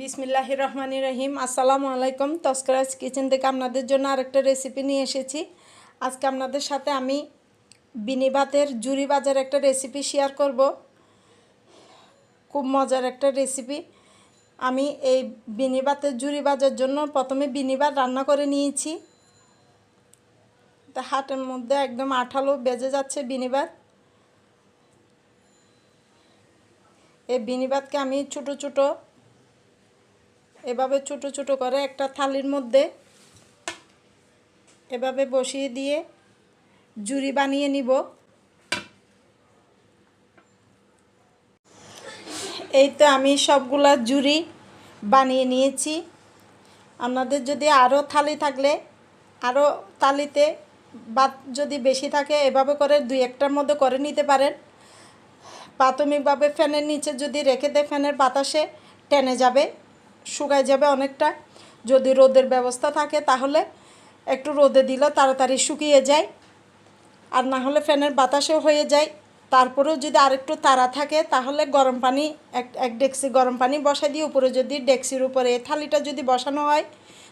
বিসমিল্লাহ রহমানি রহিম। আসসালামু আলাইকুম। তস্করাজ কিচেন থেকে আপনাদের জন্য আরেকটা রেসিপি নিয়ে এসেছি। আজকে আপনাদের সাথে আমি বিনি ভাতের জুরি বাজার একটা রেসিপি শেয়ার করব। খুব মজার একটা রেসিপি আমি এই বিনি ভাতের জুরি বাজার জন্য প্রথমে বিনি ভাত রান্না করে নিয়েছি। তা হাটের মধ্যে একদম আঠালো বেজে যাচ্ছে বিনি ভাত। এই বিনি ভাতকে আমি ছোটো ছোটো এভাবে ছোট ছোট করে একটা থালির মধ্যে এভাবে বসিয়ে দিয়ে জুড়ি বানিয়ে নিব। এই তো আমি সবগুলা জুড়ি বানিয়ে নিয়েছি। আপনাদের যদি আরও থালি থাকলে আরও থালিতে বাদ যদি বেশি থাকে, এভাবে করে দুই একটার মধ্যে করে নিতে পারেন। প্রাথমিকভাবে ফ্যানের নিচে যদি রেখে দেয়, ফ্যানের বাতাসে টেনে যাবে। শুকায় যাবে অনেকটা। যদি রোদের ব্যবস্থা থাকে তাহলে একটু রোদে দিলে তাড়াতাড়ি শুকিয়ে যায়। আর না হলে ফ্যানের বাতাসেও হয়ে যায়। তারপরেও যদি আরেকটু তারা থাকে তাহলে গরম পানি, এক এক ডেক্সি গরম পানি বসাই দিয়ে উপরে যদি ডেক্সির উপরে থালিটা যদি বসানো হয়,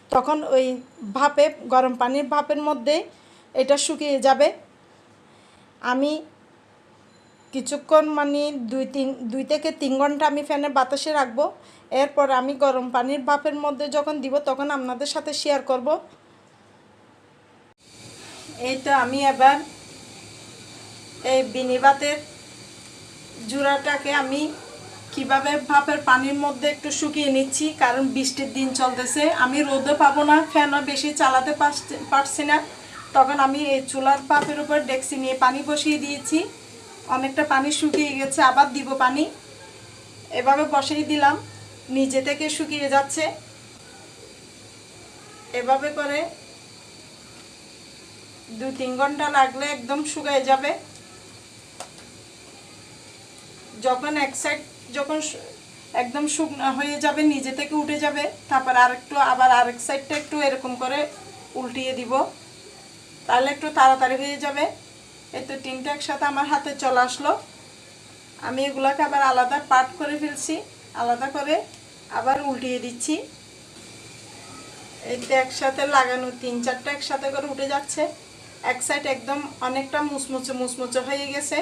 তখন ওই ভাপে, গরম পানির ভাপের মধ্যে এটা শুকিয়ে যাবে। আমি কিছুক্ষণ মানে দুই তিন, দুই থেকে তিন ঘণ্টা আমি ফ্যানের বাতাসে রাখব। এরপর আমি গরম পানির ভাপের মধ্যে যখন দিব তখন আপনাদের সাথে শেয়ার করব। এই তো আমি এবার এই বিনিবাতের জুড়াটাকে আমি কীভাবে ভাপের পানির মধ্যে একটু শুকিয়ে নিচ্ছি, কারণ বৃষ্টির দিন চলতেছে। আমি রোদে পাবো না, ফ্যানও বেশি চালাতে পারছি না। তখন আমি এই চুলার পাপের উপর ডেক্সি নিয়ে পানি বসিয়ে দিয়েছি। অনেকটা পানি শুকিয়ে গেছে, আবার দিব পানি। এভাবে বসিয়ে দিলাম, নিজে থেকে শুকিয়ে যাচ্ছে। এভাবে করে দু তিন ঘণ্টা লাগলে একদম শুকিয়ে যাবে। যখন এক সাইড যখন একদম শুকনো হয়ে যাবে, নিজে থেকে উঠে যাবে, তারপর আরেকটু, আবার আরেক সাইডটা একটু এরকম করে উল্টিয়ে দিব। তাহলে একটু তাড়াতাড়ি হয়ে যাবে। এই তো তিনটা একসাথে আমার হাতে চলে আসলো। আমি এগুলোকে আবার আলাদা পাট করে ফেলছি, আলাদা করে আবার উল্টিয়ে দিচ্ছি। এই তো একসাথে লাগানো, তিন চারটা একসাথে করে উঠে যাচ্ছে। এক সাইড একদম অনেকটা মুচমুচে মুচমুচে হয়ে গেছে।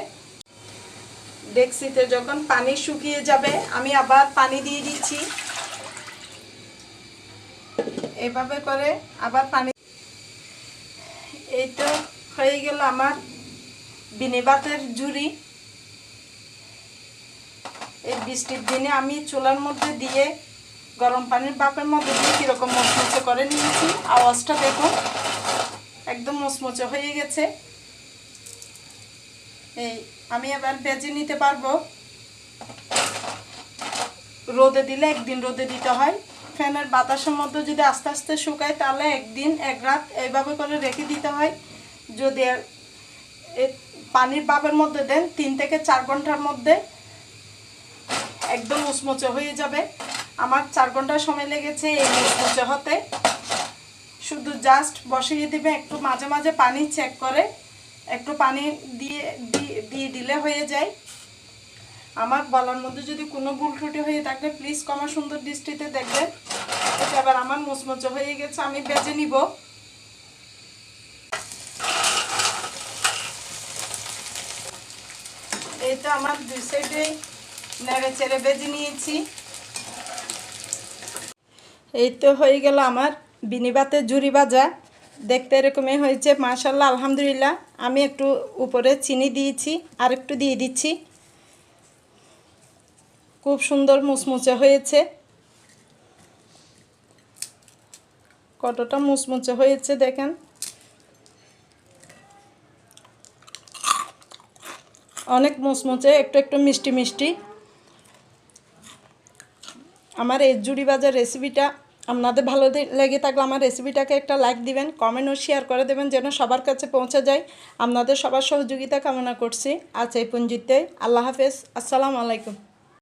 ডেক্সিতে যখন পানি শুকিয়ে যাবে, আমি আবার পানি দিয়ে দিচ্ছি। এভাবে করে আবার পানি এই তো হয়ে গেল আমার বিনিবাতের জুড়ি এই বৃষ্টির দিনে আমি চুলার মধ্যে দিয়ে গরম পানির বাপের মধ্যে দিয়ে কীরকম মচমচে করে নিয়েছি। আওয়াজটা দেখুন, একদম মচমচে হয়ে গেছে। এই, আমি এবার বেজে নিতে পারব। রোদে দিলে একদিন রোদে দিতে হয়। ফ্যানের বাতাসের মধ্যে যদি আস্তে আস্তে শুকায়, তাহলে একদিন, এক রাত এইভাবে করে রেখে দিতে হয়। যদি পানির বাপের মধ্যে দেন, তিন থেকে চার ঘণ্টার মধ্যে একদম মুচমুচে হয়ে যাবে। আমার চার ঘণ্টা সময় লেগেছে এই মুচমুচে হতে। শুধু জাস্ট বসিয়ে দিবে, একটু মাঝে মাঝে পানি চেক করে, একটু পানি দিয়ে দিয়ে দিলে হয়ে যায়। আমার বলার মধ্যে যদি কোনো ভুল ত্রুটি হয়ে থাকলে প্লিজ কমা সুন্দর দৃষ্টিতে দেখবেন। এবার আমার মুচমুচে হয়ে গেছে, আমি বেজে নিব। তো আমার দুই সাইডে নেড়ে চেড়ে বেজে নিয়েছি। এই তো হয়ে গেল আমার বিনিবাতে জুড়ি ভাজা। দেখতে এরকমই হয়েছে মাশাল্লাহ আলহামদুলিল্লাহ। আমি একটু উপরে চিনি দিয়েছি, আর একটু দিয়ে দিচ্ছি। খুব সুন্দর মুচমুচে হয়েছে। কতটা মুচমুচে হয়েছে দেখেন। অনেক মুচমুচে, একটু একটু মিষ্টি মিষ্টি। আমার এই জুড়ি বাজার রেসিপিটা আপনাদের ভালো লেগে থাকলে আমার রেসিপিটাকে একটা লাইক দিবেন কমেন্ট ও শেয়ার করে দেবেন যেন সবার কাছে পৌঁছে যায়। আপনাদের সবার সহযোগিতা কামনা করছি। আজ এই পুঞ্জিতে আল্লাহ হাফেজ। আসসালামু আলাইকুম।